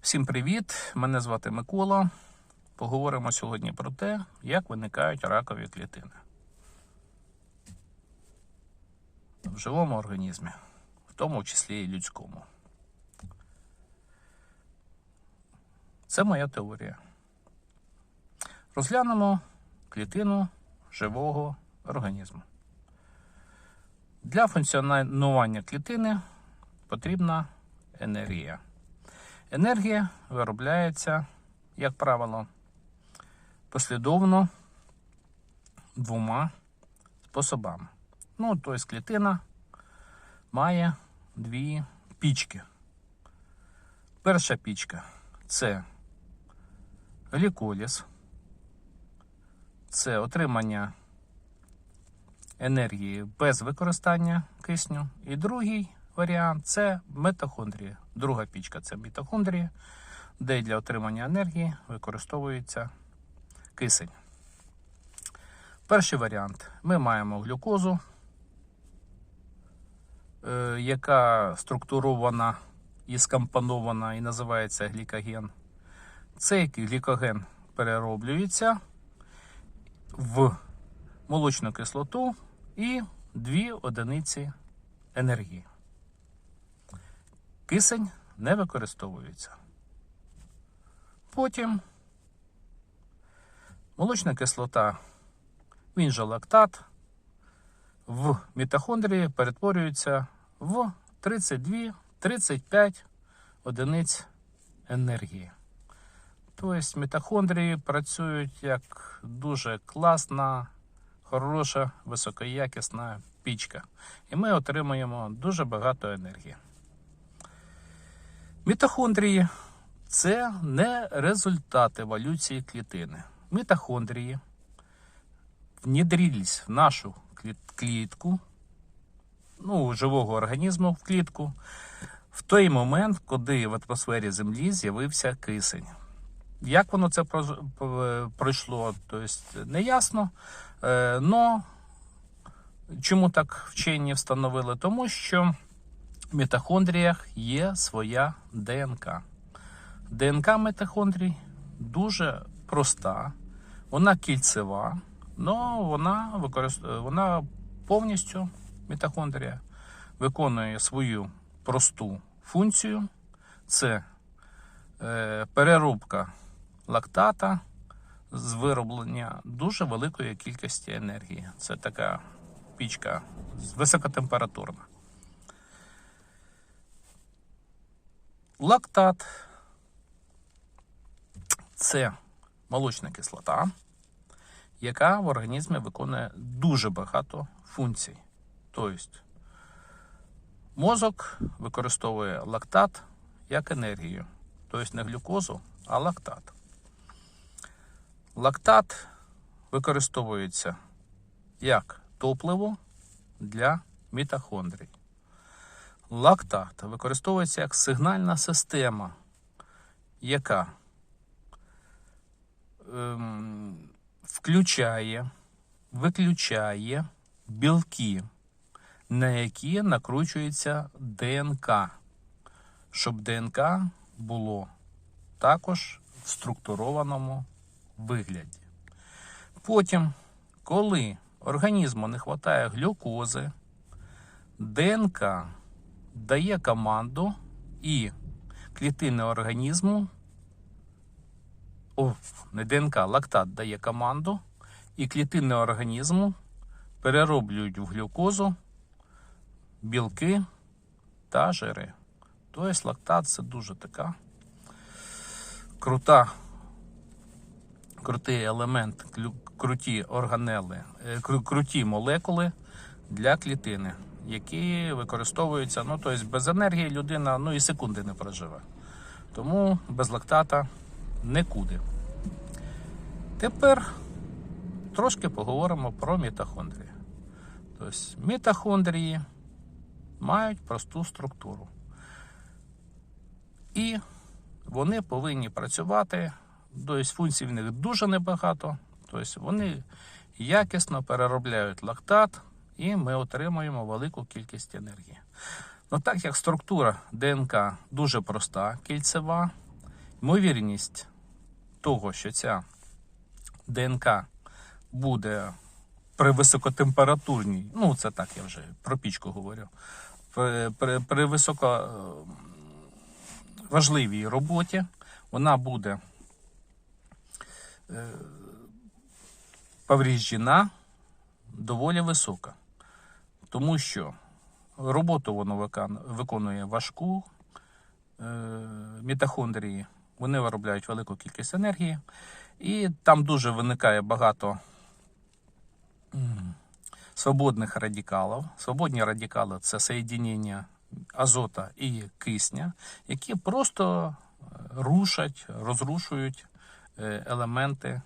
Всім привіт! Мене звати Микола. Поговоримо сьогодні про те, як виникають ракові клітини в живому організмі, в тому числі і людському. Це моя теорія. Розглянемо клітину живого організму. Для функціонування клітини потрібна енергія. Енергія виробляється, як правило, послідовно двома способами. Ну, тобто клітина має дві пічки. Перша пічка це гліколіз, це отримання енергії без використання кисню. І другий варіант це митохондрія. Друга пічка це мітохондрія, де для отримання енергії використовується кисень. Перший варіант ми маємо глюкозу, е, яка структурована і скомпонована і називається глікоген. Цей глікоген перероблюється в молочну кислоту і дві одиниці енергії. Кисень не використовується. Потім молочна кислота, він же лактат, в мітохондрії перетворюється в 32-35 одиниць енергії. Тобто мітохондрії працюють як дуже класна, хороша, високоякісна пічка. І ми отримуємо дуже багато енергії. Мітохондрії це не результат еволюції клітини. Мітохондрії внідрились в нашу клітку, ну, живого організму в клітку, в той момент, коли в атмосфері Землі з'явився кисень. Як воно це пройшло, тобто не ясно. Е, Но чому так вчені встановили? Тому що в мітохондріях є своя ДНК. ДНК мітохондрій дуже проста, вона кільцева, але вона, використ... вона повністю мітохондрія виконує свою просту функцію. Це е, переробка лактата з вироблення дуже великої кількості енергії. Це така пічка високотемпературна. Лактат це молочна кислота, яка в організмі виконує дуже багато функцій. Тобто мозок використовує лактат як енергію, тобто не глюкозу, а лактат. Лактат використовується як топливо для мітохондрій. Лактат використовується як сигнальна система, яка ем, включає, виключає білки, на які накручується ДНК, щоб ДНК було також в структурованому вигляді. Потім, коли організму не вистачає глюкози, ДНК дає команду і клітини організму, о, не ДНК, лактат дає команду, і клітини організму перероблюють в глюкозу білки та жири. Тобто лактат це дуже така крута, крутий елемент, круті органели, е, круті молекули для клітини, які використовуються, ну, тобто без енергії людина ну, і секунди не проживе. Тому без лактата нікуди. Тепер трошки поговоримо про мітохондрії. Тобто мітохондрії мають просту структуру. І вони повинні працювати, тобто функцій в них дуже небагато. Тобто вони якісно переробляють лактат, і ми отримуємо велику кількість енергії. Ну так як структура ДНК дуже проста, кільцева, Ймовірність того, що ця ДНК буде при високотемпературній, ну це так я вже про пічку говорю, при, при, при високо е, роботі вона буде е, повріжджена доволі висока. Тому що роботу воно виконує важку, е, мітохондрії, вони виробляють велику кількість енергії, і там дуже виникає багато свободних радикалів. Свободні радикали це соєдінення азота і кисня, які просто е, рушать, розрушують е, елементи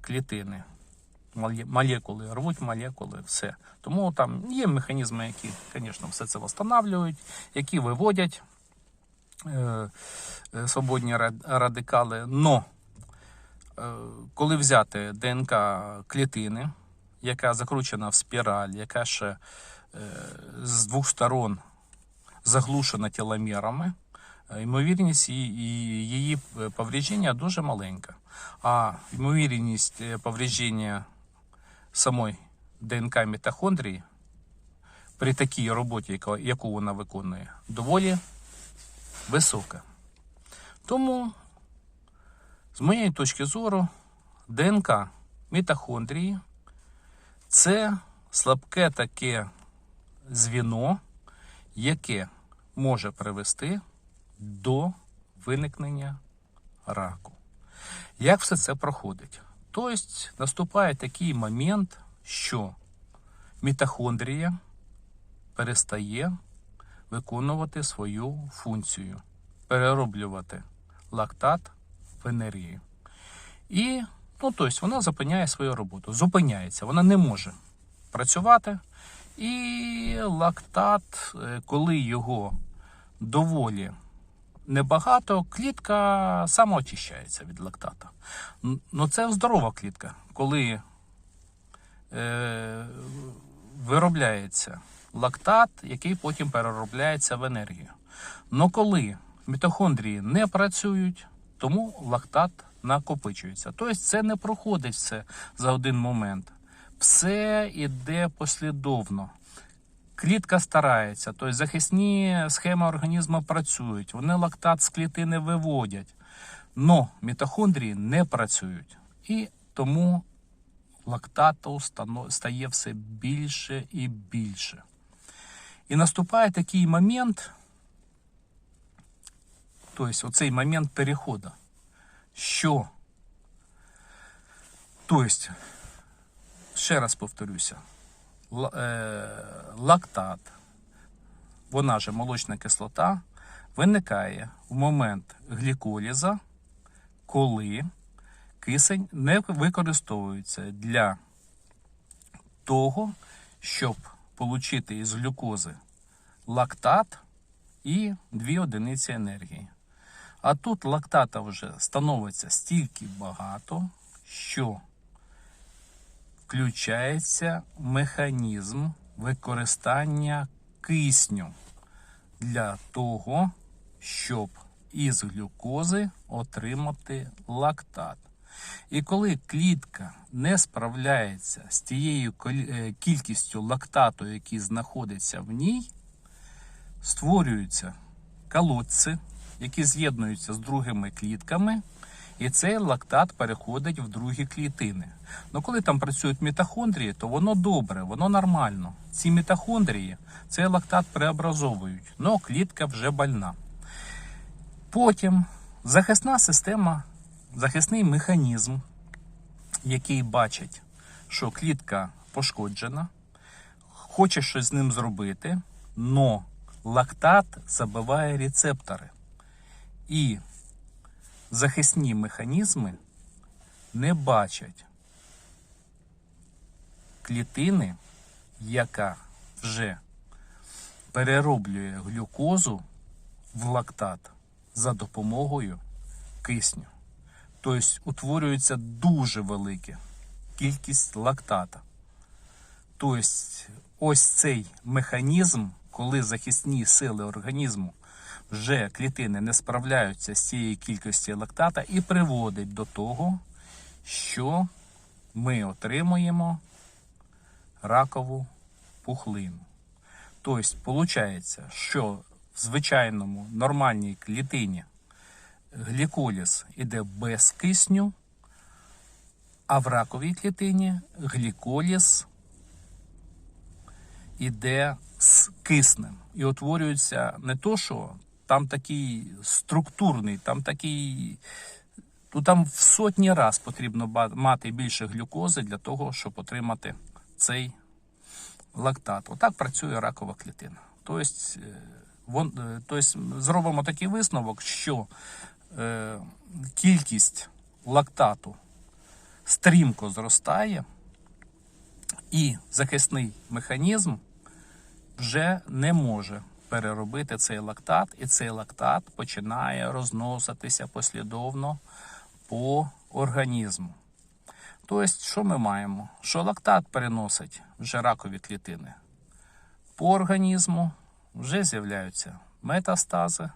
клітини. Моле- Молекули, рвуть молекули, все. Тому там є механізми, які, звісно, все це встановлюють, які виводять е, е, свободні радикали. Но е, коли взяти ДНК клітини, яка закручена в спіраль, яка ще з двох сторон заглушена теломерами, ймовірність її повреждення дуже маленька. А ймовірність повреждення самої ДНК мітохондрії при такій роботі, яку вона виконує, доволі висока. Тому, з моєї точки зору, ДНК мітохондрії це слабке таке звіно, яке може привести до виникнення раку. Як все це проходить? Тобто наступає такий момент, що мітохондрія перестає виконувати свою функцію, перероблювати лактат в енергію. І ну, тобто вона зупиняє свою роботу. Зупиняється, вона не може працювати. І лактат, е, коли його доволі небагато, клітка самоочищається від лактата. Ну це здорова клітка, коли е, виробляється лактат, який потім переробляється в енергію. Но коли мітохондрії не працюють, тому лактат накопичується. Тобто це не проходить все за один момент. Все йде послідовно. Клітка старається, тобто захисні схеми організму працюють, вони лактат з клітини виводять. Но мітохондрії не працюють. І тому лактату стає все більше і більше. І наступає такий момент, тобто оцей момент переходу, що, тобто, ще раз повторюся, лактат, вона же молочна кислота, виникає в момент гліколіза, коли кисень не використовується для того, щоб отримати із глюкози лактат і 2 одиниці енергії. А тут лактата вже становиться стільки багато, що включається механізм використання кисню для того, щоб із глюкози отримати лактат. І коли клітка не справляється з тією е, кількістю лактату, який знаходиться в ній, створюються колодці, які з'єднуються з другими клітками, і цей лактат переходить в другі клітини. Ну коли там працюють мітохондрії, то воно добре, воно нормально. Ці мітохондрії цей лактат преобразовують, але клітка вже больна. Потім захисна система, захисний механізм, який бачить, що клітка пошкоджена, хоче щось з ним зробити, но лактат забиває рецептори. І захисні механізми не бачать клітини, яка вже перероблює глюкозу в лактат за допомогою кисню. Тобто утворюється дуже велика кількість лактата. Тобто, ось цей механізм, коли захисні сили організму вже клітини не справляються з цією кількістю лактата і приводить до того, що ми отримуємо ракову пухлину. Тобто, виходить, що в звичайному нормальній клітині гліколіз іде без кисню, а в раковій клітині гліколіз іде з киснем. І утворюється не то, що там такий структурний, там такий. Ну, там в сотні раз потрібно мати більше глюкози для того, щоб отримати цей лактат. Отак працює ракова клітина. Тобто, е, вон, е, тобто зробимо такий висновок, що е, кількість лактату стрімко зростає, і захисний механізм вже не може переробити цей лактат, і цей лактат починає розноситися послідовно по організму. Тобто, що ми маємо? Що лактат переносить вже ракові клітини. По організму вже з'являються метастази.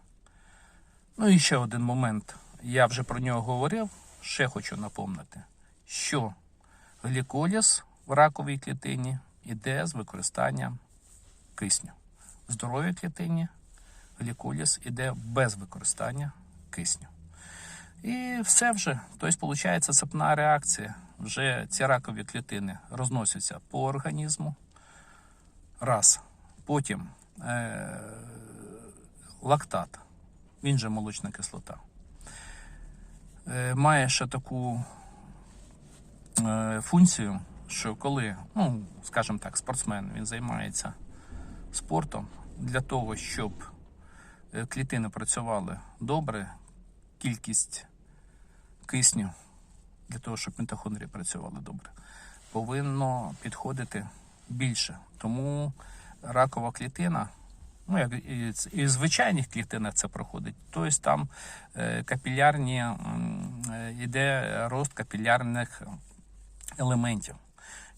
Ну і ще один момент. Я вже про нього говорив, ще хочу напомнити, що гліколіз в раковій клітині йде з використанням кисню. Здоровій клітині гліколіз іде без використання кисню. І все вже. Тобто, виходить, цепна реакція. Вже ці ракові клітини розносяться по організму. Раз. Потім е- лактат, він же молочна кислота. Е- має ще таку е- функцію, що коли, ну, скажімо так, спортсмен він займається спортом для того, щоб е, клітини працювали добре, кількість кисню для того, щоб мітохондрії працювали добре, повинно підходити більше. Тому ракова клітина, ну як і, в звичайних клітинах це проходить, тобто там е, капілярні е, йде рост капілярних елементів.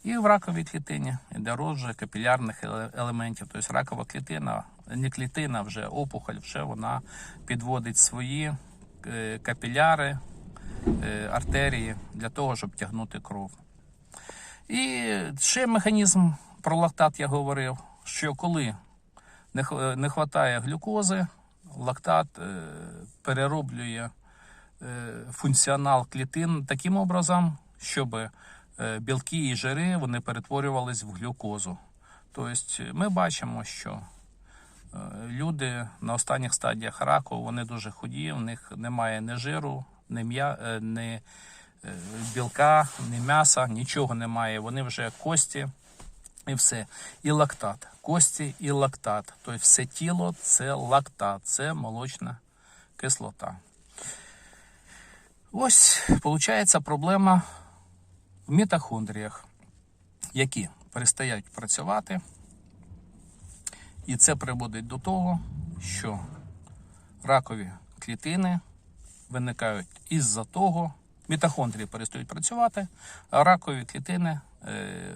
І в раковій клітині рост вже капілярних елементів. Тобто ракова клітина, не клітина, вже опухоль, вже вона підводить свої е, капіляри, е, артерії для того, щоб тягнути кров. І ще механізм про лактат я говорив, що коли не, вистачає глюкози, лактат е, перероблює функціонал клітин таким образом, щоб білки і жири вони перетворювались в глюкозу. Тобто ми бачимо, що е, люди на останніх стадіях раку вони дуже худі, в них немає ні жиру, ні, м'я, е, ні е, білка, ні м'яса, нічого немає. Вони вже кості і все. І лактат. Кості і лактат. Тобто все тіло це лактат, це молочна кислота. Ось, виходить, проблема мітохондріях, які перестають працювати. І це приводить до того, що ракові клітини виникають із-за того, мітохондрії перестають працювати, а ракові клітини е,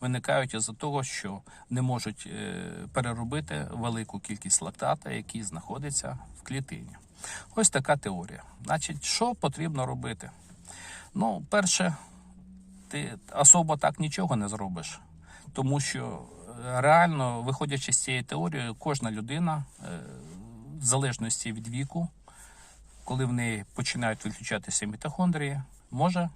виникають із-за того, що не можуть е, переробити велику кількість лактата, який знаходиться в клітині. Ось така теорія. Значить, що потрібно робити? Ну, перше, ти особо так нічого не зробиш, тому що е, реально, виходячи з цієї теорії, кожна людина, е, в залежності від віку, коли в неї починають виключатися мітохондрії, може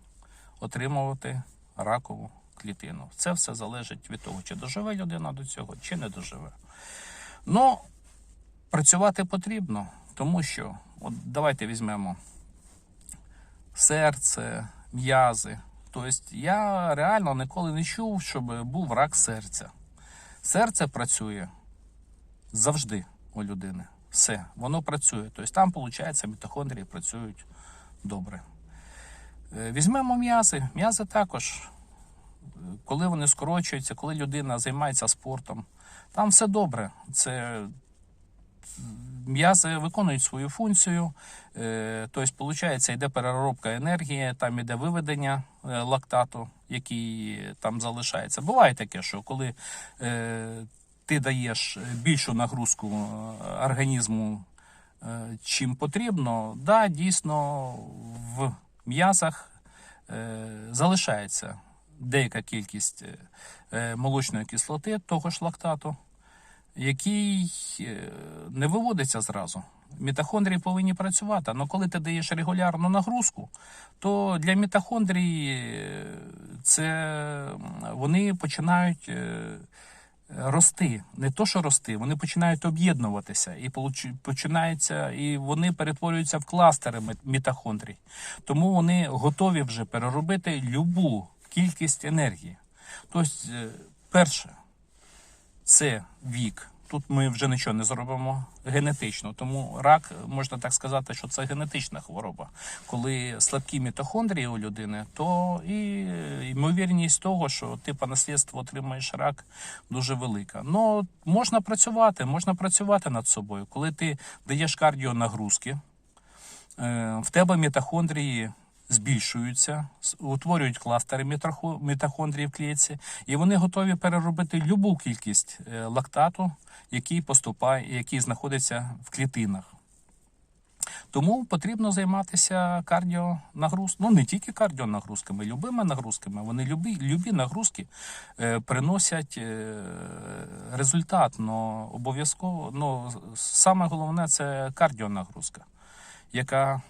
отримувати ракову клітину. Це все залежить від того, чи доживе людина до цього, чи не доживе. Ну, працювати потрібно, тому що, от давайте візьмемо серце, м'язи. Тобто я реально ніколи не чув, щоб був рак серця. Серце працює завжди у людини. Все, воно працює. Тобто там, виходить, мітохондрії працюють добре. Е, Візьмемо м'язи. М'язи також, е, коли вони скорочуються, коли людина займається спортом, там все добре. Це м'язи виконують свою функцію, е, тобто, виходить, йде переробка енергії, там йде виведення е, лактату, який там залишається. Буває таке, що коли е, ти даєш більшу нагрузку організму чим потрібно, да, дійсно в м'ясах е, залишається деяка кількість молочної кислоти, того ж лактату, який е, не виводиться зразу. Мітохондрії повинні працювати. Але коли ти даєш регулярну нагрузку, то для мітохондрій е, це вони починають е, рости. Не то, що рости, вони починають об'єднуватися і починається, і вони перетворюються в кластери мі- мітохондрій. Тому вони готові вже переробити любу кількість енергії. Тобто, перше, це вік. Тут ми вже нічого не зробимо генетично. Тому рак можна так сказати, що це генетична хвороба. Коли слабкі мітохондрії у людини, то і ймовірність того, що ти по наслідству отримаєш рак, дуже велика. Ну можна працювати, можна працювати над собою. Коли ти даєш кардіонагрузки, е, в тебе мітохондрії збільшуються, утворюють кластери мітохондрій в клітці, і вони готові переробити любу кількість е, лактату, який поступає, який знаходиться в клітинах. Тому потрібно займатися кардіонагрузками. Ну не тільки кардіонагрузками, любими нагрузками. Вони любі, любі нагрузки е, приносять е, результат. Но обов'язково ну, саме головне це кардіонагрузка, яка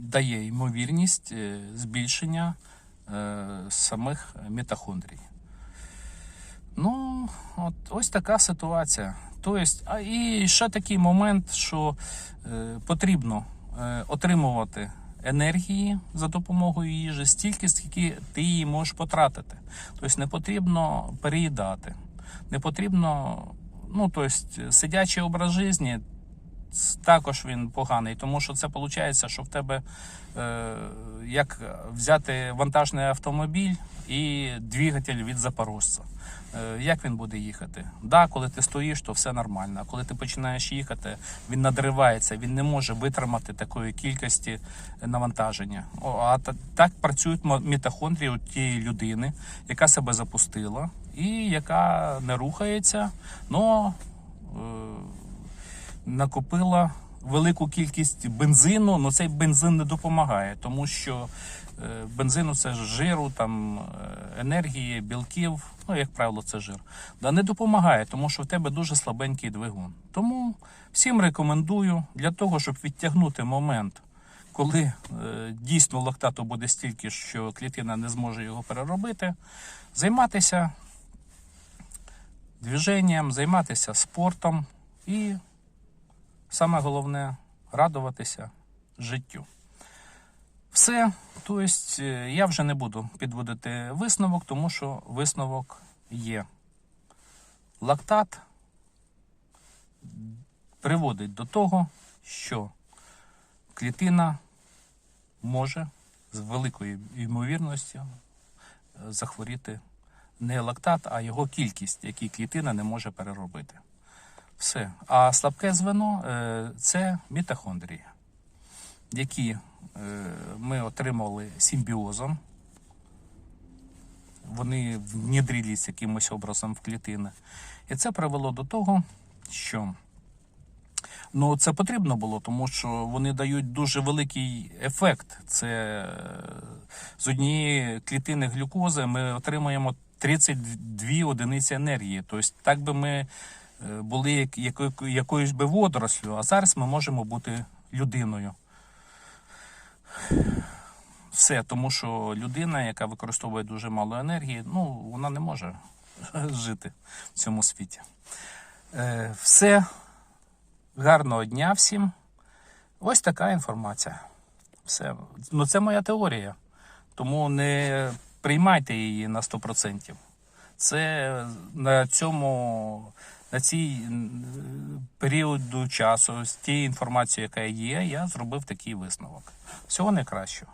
дає ймовірність е, збільшення е, самих мітохондрій. Ну, от ось така ситуація. Тобто, а і ще такий момент, що е, потрібно отримувати енергії за допомогою їжі стільки, скільки ти її можеш потратити. Тобто не потрібно переїдати, не потрібно, ну тобто, сидячий образ життя також він поганий, тому що це виходить, що в тебе е, як взяти вантажний автомобіль і двигатель від запорожця. Е, як він буде їхати? Да, коли ти стоїш, то все нормально. А коли ти починаєш їхати, він надривається, він не може витримати такої кількості навантаження. О, а та- так працюють мітохондрії тієї людини, яка себе запустила і яка не рухається, но е, накопила велику кількість бензину, але цей бензин не допомагає, тому що е, бензину це жиру, там е, енергії, білків, ну як правило, це жир. Да, не допомагає, тому що в тебе дуже слабенький двигун. Тому всім рекомендую для того, щоб відтягнути момент. Коли е, дійсно лактату буде стільки, що клітина не зможе його переробити, займатися движенням, займатися спортом і саме головне радуватися життю. Все, тобто е, я вже не буду підводити висновок, тому що висновок є. Лактат приводить до того, що клітина може з великою ймовірністю е, захворіти не лактат, а його кількість, який клітина не може переробити. Все. А слабке звено е, це мітохондрії, які е, ми отримали симбіозом. Вони внідрились якимось образом в клітини. І це привело до того, що ну, це потрібно було, тому що вони дають дуже великий ефект. Це е, з однієї клітини глюкози ми отримуємо 32 одиниці енергії. Тобто, так би ми були якоюсь би водорослю, а зараз ми можемо бути людиною. Все, тому що людина, яка використовує дуже мало енергії, ну, вона не може жити в цьому світі. Е, все. Гарного дня всім. Ось така інформація. Все. Ну, це моя теорія. Тому не приймайте її на 100%. Це на цьому, на цій періоду часу, з тієї інформації, яка є, я зробив такий висновок. Всього найкращого.